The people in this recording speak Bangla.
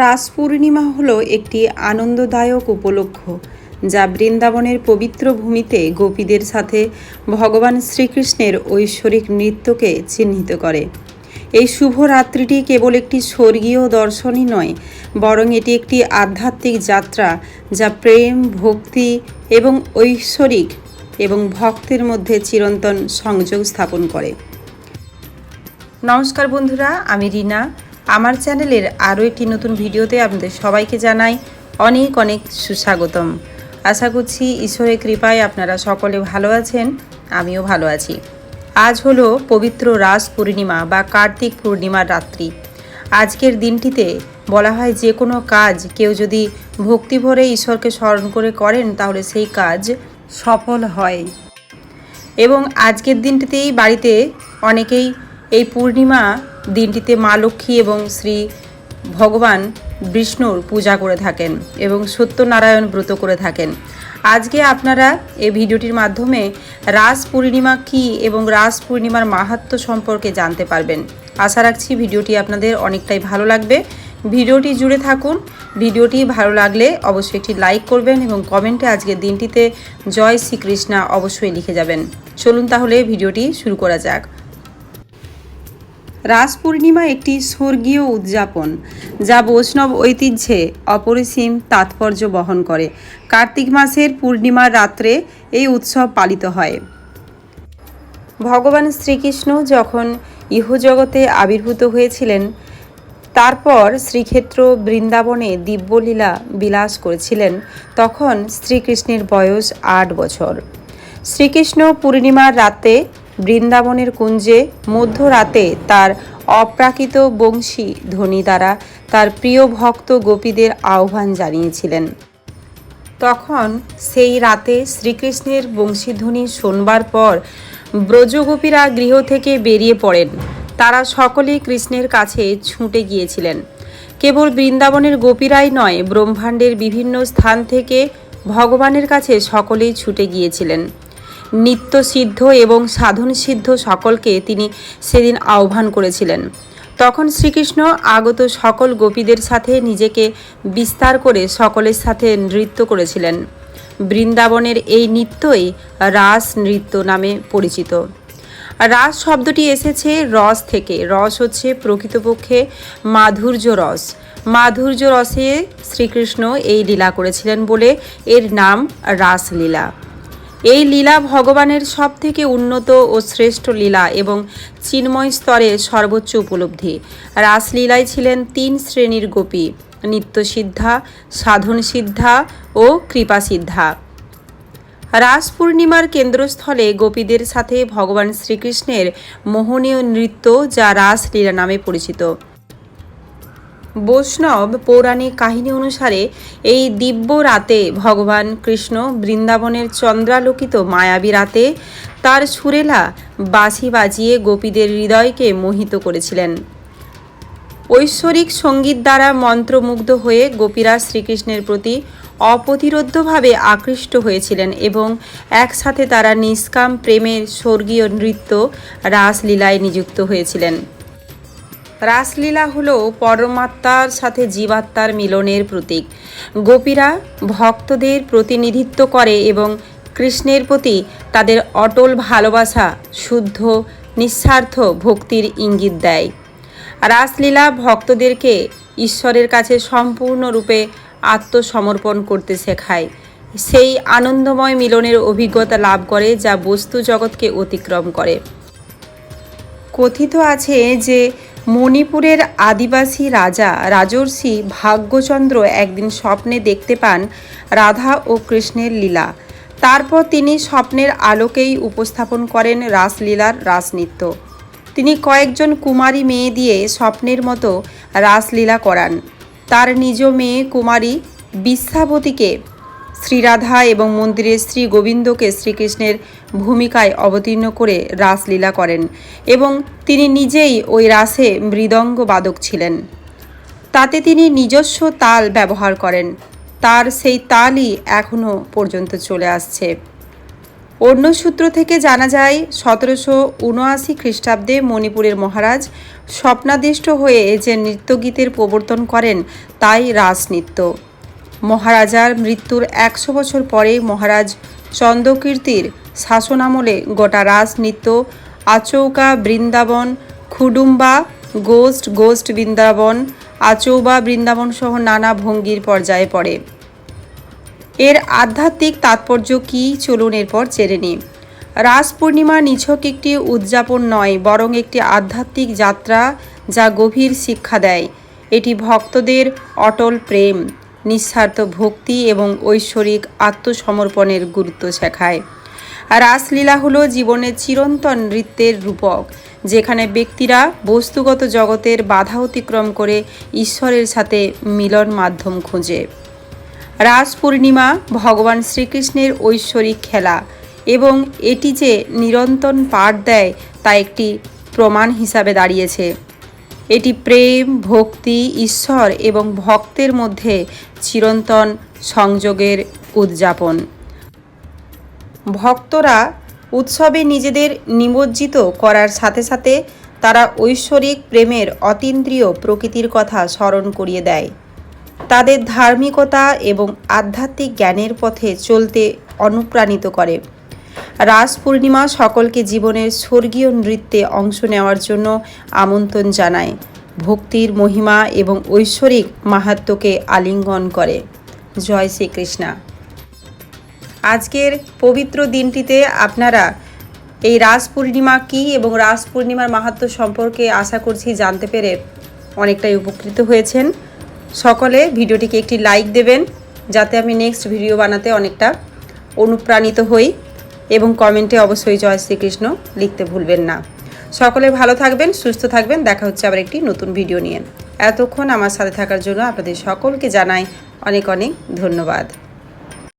রাস পূর্ণিমা হল একটি আনন্দদায়ক উপলক্ষ, যা বৃন্দাবনের পবিত্র ভূমিতে গোপীদের সাথে ভগবান শ্রীকৃষ্ণের ঐশ্বরিক নৃত্যকে চিহ্নিত করে। এই শুভ রাত্রিটি কেবল একটি স্বর্গীয় দর্শনই নয়, বরং এটি একটি আধ্যাত্মিক যাত্রা, যা প্রেম, ভক্তি এবং ঐশ্বরিক এবং ভক্তের মধ্যে চিরন্তন সংযোগ স্থাপন করে। নমস্কার বন্ধুরা, আমি রিনা। আমার চ্যানেলের আরও একটি নতুন ভিডিওতে আপনাদের সবাইকে জানাই অনেক অনেক সুস্বাগতম। আশা করছি ঈশ্বরের কৃপায় আপনারা সকলে ভালো আছেন, আমিও ভালো আছি। আজ হলো পবিত্র রাস পূর্ণিমা বা কার্তিক পূর্ণিমার রাত্রি। আজকের দিনটিতে বলা হয় যে কোনো কাজ কেউ যদি ভক্তি ভরে ঈশ্বরকে স্মরণ করে করেন, তাহলে সেই কাজ সফল হয়। এবং আজকের দিনটিতেই বাড়িতে অনেকেই এই পূর্ণিমা দিনটিতে মা লক্ষ্মী এবং শ্রী ভগবান বিষ্ণুর পূজা করে থাকেন এবং সত্যনারায়ণ ব্রত করে থাকেন। আজকে আপনারা এই ভিডিওটির মাধ্যমে রাস পূর্ণিমা কী এবং রাস পূর্ণিমার মাহাত্ম্য সম্পর্কে জানতে পারবেন। আশা রাখছি ভিডিওটি আপনাদের অনেকটাই ভালো লাগবে। ভিডিওটি জুড়ে থাকুন। ভিডিওটি ভালো লাগলে অবশ্যই একটি লাইক করবেন এবং কমেন্টে আজকের দিনটিতে জয় শ্রীকৃষ্ণা অবশ্যই লিখে যাবেন। চলুন তাহলে ভিডিওটি শুরু করা যাক। রাস পূর্ণিমা একটি স্বর্গীয় উদযাপন, যা বৈষ্ণব ঐতিহ্যে অপরিসীম তাৎপর্য বহন করে। কার্তিক মাসের পূর্ণিমার রাত্রে এই উৎসব পালিত হয়। ভগবান শ্রীকৃষ্ণ যখন ইহজগতে আবির্ভূত হয়েছিলেন, তারপর শ্রীক্ষেত্র বৃন্দাবনে দিব্যলীলা বিলাস করেছিলেন, তখন শ্রীকৃষ্ণের বয়স আট বছর। শ্রীকৃষ্ণ পূর্ণিমার রাতে বৃন্দাবনের কুঞ্জে মধ্যরাতে তার অপ্রাকৃত বংশী ধ্বনি দ্বারা তার প্রিয় ভক্ত গোপীদের আহ্বান জানিয়েছিলেন। তখন সেই রাতে শ্রীকৃষ্ণের বংশীধ্বনি শোনবার পর ব্রজগোপীরা গৃহ থেকে বেরিয়ে পড়েন। তারা সকলেই কৃষ্ণের কাছে ছুটে গিয়েছিলেন। কেবল বৃন্দাবনের গোপীরাই নয়, ব্রহ্মাণ্ডের বিভিন্ন স্থান থেকে ভগবানের কাছে সকলেই ছুটে গিয়েছিলেন। নিত্য সিদ্ধ এবং সাধন সিদ্ধ সকলকে তিনি সেদিন আহ্বান করেছিলেন। তখন শ্রীকৃষ্ণ আগত সকল গোপীদের সাথে নিজেকে বিস্তার করে সকলের সাথে নৃত্য করেছিলেন। বৃন্দাবনের এই নৃত্যই রাস নৃত্য নামে পরিচিত। রাস শব্দটি এসেছে রস থেকে। রস হচ্ছে প্রকৃতপক্ষে মাধুর্য রস। মাধুর্য রসে শ্রীকৃষ্ণ এই লীলা করেছিলেন বলে এর নাম রাসলীলা। এই লীলা ভগবানের সব থেকে উন্নত ও শ্রেষ্ঠ লীলা এবং চিন্ময় স্তরে সর্বোচ্চ উপলব্ধি। রাসলীলায় ছিলেন তিন শ্রেণির গোপী, নিত্যসিদ্ধা সাধন সিদ্ধা ও কৃপা সিদ্ধা রাস পূর্ণিমার কেন্দ্রস্থলে গোপীদের সাথে ভগবান শ্রীকৃষ্ণের মোহনীয় নৃত্য যা রাসলীলা নামে পরিচিত। বৈষ্ণব পৌরাণিক কাহিনী অনুসারে এই দিব্য রাতে ভগবান কৃষ্ণ বৃন্দাবনের চন্দ্রালোকিত মায়াবী রাতে তার সুরেলা বাঁশি বাজিয়ে গোপীদের হৃদয়কে মোহিত করেছিলেন। ঐশ্বরিক সংগীত দ্বারা মন্ত্রমুগ্ধ হয়ে গোপীরা শ্রীকৃষ্ণের প্রতি অপ্রতিরোধ্যভাবে আকৃষ্ট হয়েছিলেন এবং একসাথে তারা নিষ্কাম প্রেমের স্বর্গীয় নৃত্য রাসলীলায় নিযুক্ত হয়েছিলেন। রাসলীলা হল পরমাত্মার সাথে জীবাত্মার মিলনের প্রতীক। গোপীরা ভক্তদের প্রতিনিধিত্ব করে এবং কৃষ্ণের প্রতি তাদের অটল ভালোবাসা, শুদ্ধ, নিঃস্বার্থ ভক্তির ইঙ্গিত দেয়। রাসলীলা ভক্তদেরকে ঈশ্বরের কাছে সম্পূর্ণরূপে আত্মসমর্পণ করতে শেখায়। সেই আনন্দময় মিলনের অভিজ্ঞতা লাভ করে যা বস্তু জগৎকে অতিক্রম করে। কথিত আছে যে মণিপুরের আদিবাসী রাজা রাজর্ষি ভাগ্যচন্দ্র একদিন স্বপ্নে দেখতে পান রাধা ও কৃষ্ণের লীলা। তারপর তিনি স্বপ্নের আলোকেই উপস্থাপন করেন রাসলীলার রাসনৃত্য তিনি কয়েকজন কুমারী মেয়ে দিয়ে স্বপ্নের মতো রাসলীলা করান। তার নিজ মেয়ে কুমারী বিশ্বাবতীকে শ্রীরাধা এবং মন্দিরের শ্রী গোবিন্দকে শ্রীকৃষ্ণের ভূমিকায় অবতীর্ণ করে রাসলীলা করেন এবং তিনি নিজেই ওই রাসে মৃদঙ্গ বাদক ছিলেন। তাতে তিনি নিজস্ব তাল ব্যবহার করেন। তার সেই তালই এখনও পর্যন্ত চলে আসছে। অন্য সূত্র থেকে জানা যায়, সতেরোশো উনআশি খ্রিস্টাব্দে মণিপুরের মহারাজ স্বপ্নাদিষ্ট হয়ে যে নৃত্যগীতের প্রবর্তন করেন, তাই রাসনৃত্য। মহারাজার মৃত্যুর একশো বছর পরে মহারাজ চন্দ্রকীর্তির শাসনামলে গোটা রাজনৃত্য, আচৌকা বৃন্দাবন, খুডুম্বা, গোস্ট গোস্ট বৃন্দাবন, আচৌবা বৃন্দাবন সহ নানা ভঙ্গির পর্যায়ে পড়ে। এর আধ্যাত্মিক তাৎপর্য কী চলুন এরপর জেনে নিই। রাস পূর্ণিমা নিছক একটি উদযাপন নয়, বরং একটি আধ্যাত্মিক যাত্রা যা গভীর শিক্ষা দেয়। এটি ভক্তদের অটল প্রেম। নিঃস্বার্থ ভক্তি এবং ঐশ্বরিক আত্মসমর্পণের গুরুত্ব শেখায়। রাসলীলা হলো জীবনের চিরন্তন নৃত্যের রূপক, যেখানে ব্যক্তিরা বস্তুগত জগতের বাধা অতিক্রম করে ঈশ্বরের সাথে মিলন মাধ্যম খুঁজে। রাস পূর্ণিমা ভগবান শ্রীকৃষ্ণের ঐশ্বরিক খেলা এবং এটি যে নিরন্তর পাঠ দেয় তা একটি প্রমাণ হিসাবে দাঁড়িয়েছে। এটি প্রেম, ভক্তি, ঈশ্বর এবং ভক্তের মধ্যে চিরন্তন সংযোগের উদযাপন। ভক্তরা উৎসবে নিজেদের নিমজ্জিত করার সাথে সাথে তারা ঐশ্বরিক প্রেমের অতীন্দ্রিয় প্রকৃতির কথা স্মরণ করিয়ে দেয়। তাদের ধার্মিকতা এবং আধ্যাত্মিক জ্ঞানের পথে চলতে অনুপ্রাণিত করে। রাস পূর্ণিমা সকলকে জীবনের স্বর্গীয় নৃত্যে অংশ নেওয়ার জন্য আমন্ত্রণ জানায়। ভক্তির মহিমা এবং ঐশ্বরিক মাহাত্ম্যকে আলিঙ্গন করে। জয় শ্রীকৃষ্ণা। আজকের পবিত্র দিনটিতে আপনারা এই রাস পূর্ণিমা কী এবং রাস পূর্ণিমার মাহাত্ম সম্পর্কে আশা করছি জানতে পেরে অনেকটাই উপকৃত হয়েছেন। সকলে ভিডিওটিকে একটি লাইক দেবেন, যাতে আমি নেক্সট ভিডিও বানাতে অনেকটা অনুপ্রাণিত হই। এবং কমেন্টে অবশ্যই জয় শ্রীকৃষ্ণ লিখতে ভুলবেন না। সকলে ভালো থাকবেন, সুস্থ থাকবেন। দেখা হচ্ছে আবার একটি নতুন ভিডিও নিয়ে। এতক্ষণ আমার সাথে থাকার জন্য আপনাদের সকলকে জানাই অনেক অনেক ধন্যবাদ।